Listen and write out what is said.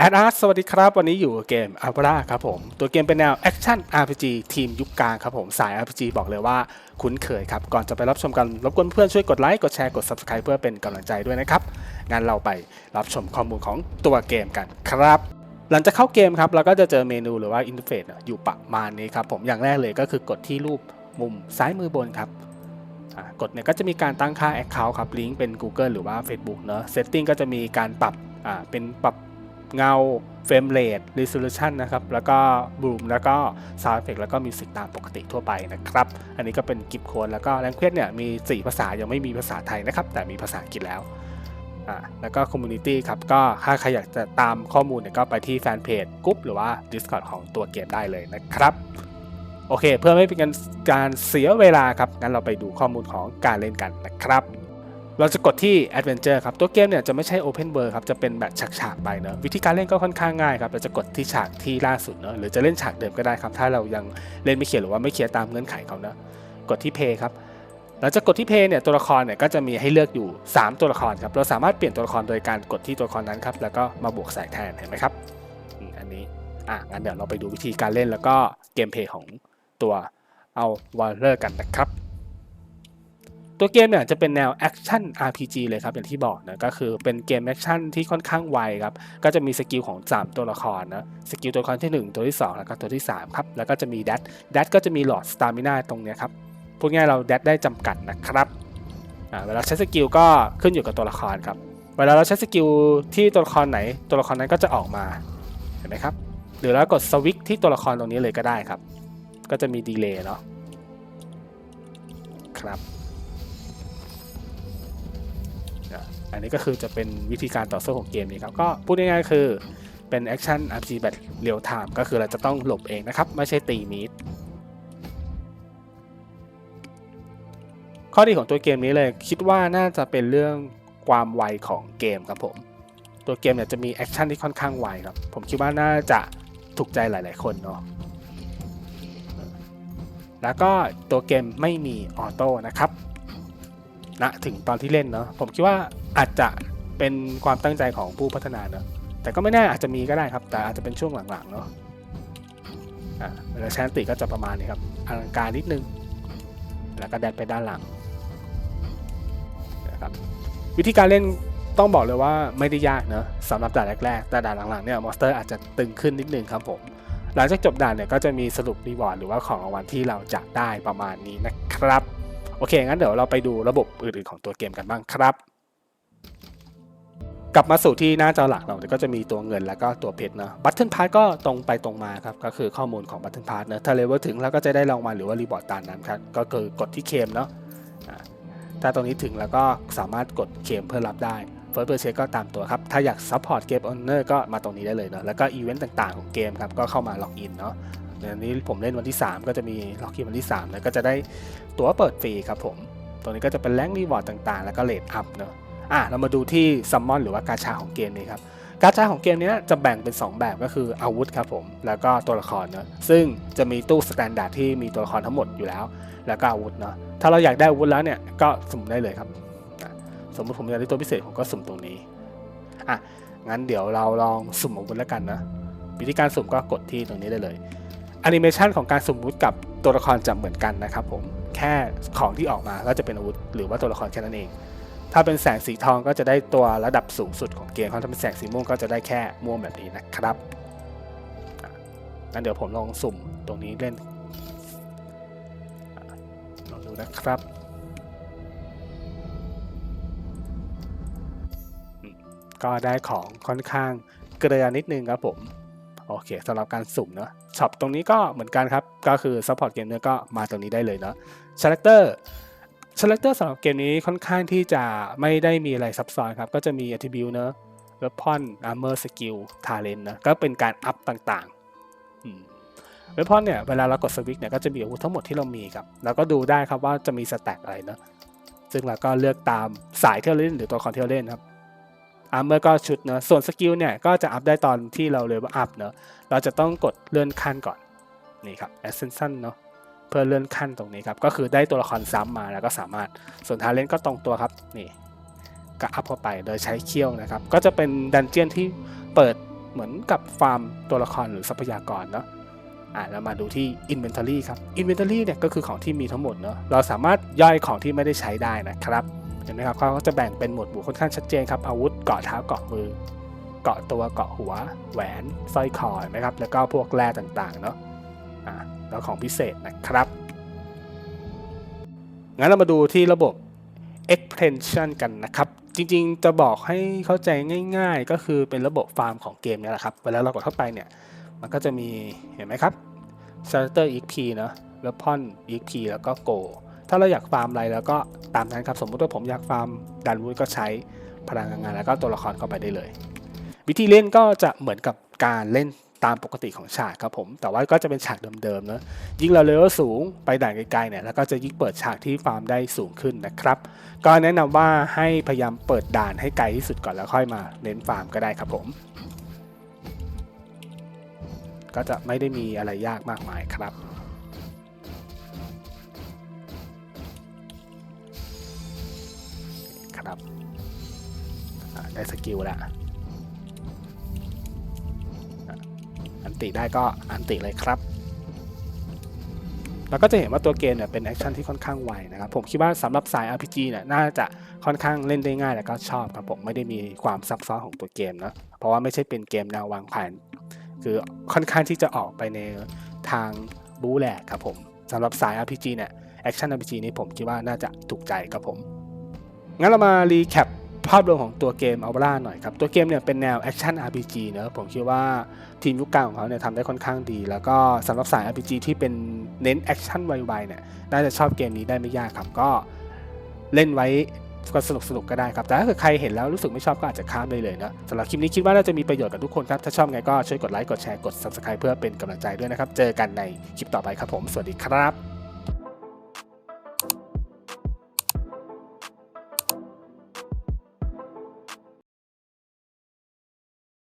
แอดอาร์สวัสดีครับ วันนี้อยู่เกมอัลบราครับผม ตัวเกมเป็นแนวแอคชั่น RPG ทีมยุคกลางครับผม สาย RPG บอกเลยว่าคุ้นเคยครับ ก่อนจะไปรับชมกัน รบกวนเพื่อนช่วยกดไลค์กดแชร์กด Subscribe เพื่อเป็นกำลังใจด้วยนะครับ งั้นเราไปรับชมข้อมูลของตัวเกมกันครับ หลังจากเข้าเกมครับ เราก็จะเจอเมนูหรือว่าอินเทอร์เฟซอยู่ประมาณนี้ครับผมอย่างแรกเลยก็คือกดที่รูปมุมซ้ายมือบนครับกดเนี่ยก็จะมีการตั้งค่า Account ครับลิงก์เป็น Google หรือว่า Facebook เนอะ Setting ก็จะมีการปรับเป็นปรับ เงา Frame Rate Resolution นะครับ แล้วก็ Bloom แล้วก็ Sound Effect แล้วก็ Music ตามปกติทั่วไปนะครับ อันนี้ก็เป็นกิฟโค้ดแล้วก็ Language เนี่ยมี 4 ภาษายังไม่มีภาษาไทยนะครับ แต่มีภาษาอังกฤษแล้วอ่าแล้วก็ Community ครับก็ถ้าใครอยากจะตามข้อมูลเนี่ยก็ไปที่แฟนเพจกรุ๊ปหรือว่า Discord ของตัวเกมได้เลยนะครับโอเค เพื่อไม่เป็นการเสียเวลาครับงั้นเราไปดูข้อมูลของการเล่นกันนะครับ เราจะกดที่ Adventure ครับ ตัวเกมเนี่ยจะไม่ใช่ Open World ครับ จะเป็นแบบฉากๆไปเนอะวิธีการเล่นก็ค่อนข้างง่ายครับ เราจะกดที่ฉากที่ล่าสุดเนอะหรือจะเล่นฉากเดิมก็ได้ครับ ถ้าเรายังเล่นไม่เคลียร์หรือว่าไม่เคลียร์ตามเงื่อนไขเขาเนอะกดที่ Play ครับหลังจากกดที่ Play เนี่ยตัวละครเนี่ยก็จะมีให้เลือกอยู่ 3 ตัวละครครับเราสามารถเปลี่ยนตัวละครโดยการกดที่ตัวละครนั้นครับแล้วก็มาบวกใส่แทนเห็นไหมครับอันนี้อะงั้นเดี๋ยวเราไปดูวิธีการเล่นแล้วก็เกมเพย์ของตัวเอาวอลเลอร์กันนะครับ ตัวเกมเนี่ยจะเป็นแนวแอคชั่น RPG เลยครับอย่างที่บอกนะก็คือเป็นเกมแอคชั่นที่ค่อนข้างไวครับก็จะมีสกิลของ 3 ตัวละครนะสกิลตัวละครที่ 1 ตัวที่ 2 แล้วก็ตัวที่3ครับแล้วก็จะมีดัตดัตก็จะมีหลอดสตามิน่าตรงนี้ครับพูดง่ายเราดัตได้จำกัดนะครับเวลาใช้สกิลก็ขึ้นอยู่กับตัวละครครับเวลาเราใช้สกิลที่ตัวละครไหน ตัวละครนั้นก็จะออกมาเห็นไหมครับหรือเรากดสวิตที่ตัวละครตรงนี้เลยก็ได้ครับ ก็จะมีดีเลย์เนาะครับ อันนี้ก็คือจะเป็นวิธีการต่อสู้ของเกมนี้ครับ ก็พูดง่ายๆคือเป็นแอคชั่น RPG แบบเรียลไทม์ก็คือเราจะต้องหลบเองนะครับ ไม่ใช่ตีมีดข้อดีของตัวเกมนี้เลยคิดว่าน่าจะเป็นเรื่องความไวของเกมครับผม ตัวเกมเนี่ยจะมีแอคชั่นที่ค่อนข้างไวครับ ผมคิดว่าน่าจะถูกใจหลาย ๆ คนเนาะแล้วก็ตัวเกมไม่มีออโต้นะครับณนะถึงตอนที่เล่นเนาะผมคิดว่า อาจจะเป็นความตั้งใจของผู้พัฒนาเนาะแต่ก็ไม่แน่อาจจะมีก็ได้ครับ แต่อาจจะเป็นช่วงหลังๆเนาะอ่าเวลาใช้อันติก็จะประมาณนี้ครับอลังการนิดนึง แล้วก็แดดไปด้านหลังนะครับวิธีการเล่นต้องบอกเลยว่าไม่ได้ยากเนาะสำหรับด่านแรกๆ แต่ด่านหลังๆเนี่ยมอนสเตอร์อาจจะตึงขึ้นนิดนึงครับผม หลังจากจบด่านเนี่ยก็จะมีสรุปรีวอร์ดหรือว่าของรางวัลที่เราจะได้ประมาณนี้นะครับ โอเค งั้นเดี๋ยวเราไปดูระบบอื่นๆของตัวเกมกันบ้างครับ กลับมาสู่ที่หน้าจอหลักเราก็จะมีตัวเงินแล้วก็ตัวเพชรนะบัตเทิลพาร์ก็ตรงไปตรงมาครับก็คือข้อมูลของบัตเทิลพาร์เนะถ้าเลเวลถึงแล้วก็จะได้รางวัลหรือว่ารีบอร์ดตามนั้นครับก็คือกดที่เคมเนาะถ้าตรงนี้ถึงแล้วก็สามารถกดเคมเพื่อรับได้เฟิร์สเ r อร์เชก็ตามตัวครับ ถ้าอยากซัพพอร์ตเกมออนเนอร์ก็มาตรงนี้ได้เลยเนาะแล้วก็อีเวนต์ต่างๆของเกมครับก็เข้ามาล็อกอินเนาะในนี้ผมเล่นวันที่ 3 ก็จะมีล็อกอินวันที่3แล้วก็จะได้ตั๋วเปิดฟรีครับผม ตรงนี้ก็จะเป็นแรงรีวอร์ดต่างๆ แล้วก็เลทอัพเนาะ อะเรามาดูที่ซัมมอนหรือว่ากาชาของเกมนี้ครับกาชาของเกมนี้จะแบ่งเป็น 2 แบบก็คืออาวุธครับผม แล้วก็ตัวละครเนาะซึ่งจะมีตู้สแตนดาร์ดที่มีตัวละครทั้งหมดอยู่แล้ว แล้วก็อาวุธเนาะถ้าเราอยากได้อาวุธแล้วเนี่ยก็สุ่มได้เลยครับ สมมติผมอยากได้ตัวพิเศษผมก็สุ่มตรงนี้อะงั้นเดี๋ยวเราลองสุ่มอาวุธแล้วกันนะวิธีการสุ่มก็กดที่ตรงนี้ได้เลยแอนิเมชันของการสุ่มอาวุธกับตัวละครจะเหมือนกันนะครับผมแค่ของที่ออกมาก็จะเป็นอาวุธ หรือว่าตัวละครแค่นั้นเอง ถ้าเป็นแสงสีทองก็จะได้ตัวระดับสูงสุดของเกมถ้าเป็นแสงสีม่วงก็จะได้แค่ม่วงแบบนี้นะครับงั้นเดี๋ยวผมลองสุ่มตรงนี้เล่นลองดูนะครับก็ได้ของค่อนข้างเกลือนิดนึงครับผม โอเคสำหรับการสุ่มเนาะช็อปตรงนี้ก็เหมือนกันครับ ก็คือ support เกมเนื้อก็มาตรงนี้ได้เลยเนาะ character character สำหรับเกมนี้ค่อนข้างที่จะไม่ได้มีอะไรซับซ้อนครับ ก็จะมี attribute เนอะ weapon armor skill talent นะ ก็เป็นการอัพต่างๆอืม weapon เนี่ย เวลาเรากดสวิตเนี่ย ก็จะมีอาวุธทั้งหมดที่เรามีครับ แล้วก็ดูได้ครับว่าจะมีสแต็กอะไรเนอะซึ่งเราก็เลือกตามสายที่เราเล่นหรือตัวละครที่เราเล่นครับอาร์เมอร์ก็ชุดเนอะส่วนสกิลเนี่ย ก็จะอัพได้ตอนที่เราเลเวลอัพเนอะเราจะต้องกดเลื่อนขั้นก่อน นี่ครับ ascension เนอะ เพื่อเลื่อนขั้นตรงนี้ครับ ก็คือได้ตัวละครซ้ำมาแล้วก็สามารถส่วนทาเลนก็ตรงตัวครับนี่ก็อัพเข้าไปโดยใช้เคี้ยวนะครับ ก็จะเป็นดันเจียนที่เปิดเหมือนกับฟาร์มตัวละครหรือทรัพยากรเนาะอ่าเรามาดูที่ Inventory ครับ Inventory เนี่ยก็คือของที่มีทั้งหมดเนาะเราสามารถย่อยของที่ไม่ได้ใช้ได้นะครับเห็นไหมครับเขาก็จะแบ่งเป็นหมวดหมู่ค่อนข้างชัดเจนครับอาวุธเกาะเท้าเกาะมือ เกาะตัวเกาะหัว แหวนสร้อยคอนไหมครับแล้วก็พวกแร่ต่างๆเนาะอ่า แล้วของพิเศษนะครับ งั้นเรามาดูที่ระบบ extension กันนะครับ จริงๆ จะบอกให้เข้าใจง่าย ๆ ก็คือเป็นระบบฟาร์มของเกมนี่แหละครับ เวลาเรากดเข้าไปเนี่ย มันก็จะมีเห็นไหมครับ starter exp เนอะแล้วพอน exp แล้วก็ go ถ้าเราอยากฟาร์มอะไรแล้วก็ตามนั้นครับ สมมติว่าผมอยากฟาร์มดันวูดก็ใช้พลังงานแล้วก็ตัวละครเข้าไปได้เลย วิธีเล่นก็จะเหมือนกับการเล่น ตามปกติของฉากครับผม แต่ว่าก็จะเป็นฉากเดิมๆเนอะยิ่งเราเลเวลสูงไปด่านไกลๆเนี่ยแล้วก็จะยิ่งเปิดฉากที่ฟาร์มได้สูงขึ้นนะครับ ก็แนะนำว่าให้พยายามเปิดด่านให้ไกลที่สุดก่อนแล้วค่อยมาเน้นฟาร์มก็ได้ครับผม ก็จะไม่ได้มีอะไรยากมากมายครับครับได้สกิลแล้ว ติได้ก็อันติเลยครับแล้วก็จะเห็นว่าตัวเกมเนี่ยเป็นแอคชั่นที่ค่อนข้างไวนะครับผมคิดว่าสำหรับสาย RPG เนี่ยน่าจะค่อนข้างเล่นได้ง่ายแล้วก็ชอบครับผมไม่ได้มีความซับซ้อนของตัวเกมนะเพราะว่าไม่ใช่เป็นเกมแนววางแผนคือค่อนข้างที่จะออกไปในทางบู๊แหลกครับผมสำหรับสาย RPG เนี่ยแอคชั่น RPG นี้ผมคิดว่าน่าจะถูกใจครับผมงั้นเรามารีแคป ภาพรวมของตัวเกม a l b r a หน่อยครับ ตัวเกมเนี่ยเป็นแนวแอคชั่น RPG เนอะผมคิดว่าทีมยุคกลางของเขาเนี่ยทำได้ค่อนข้างดี แล้วก็สำหรับสาย RPG ที่เป็นเน้นแอคชั่นไวๆเนี่ยน่าจะชอบเกมนี้ได้ไม่ยากครับ ก็เล่นไว้ก็สนุกสนุกก็ได้ครับ แต่ถ้าเกิดใครเห็นแล้วรู้สึกไม่ชอบก็อาจจะข้ามได้เลยนะสำหรับคลิปนี้คิดว่าน่าจะมีประโยชน์กับทุกคนครับ ถ้าชอบไงก็ช่วยกดไลค์กดแชร์กด Subscribe เพื่อเป็นกำลังใจด้วยนะครับ เจอกันในคลิปต่อไปครับผม สวัสดีครับ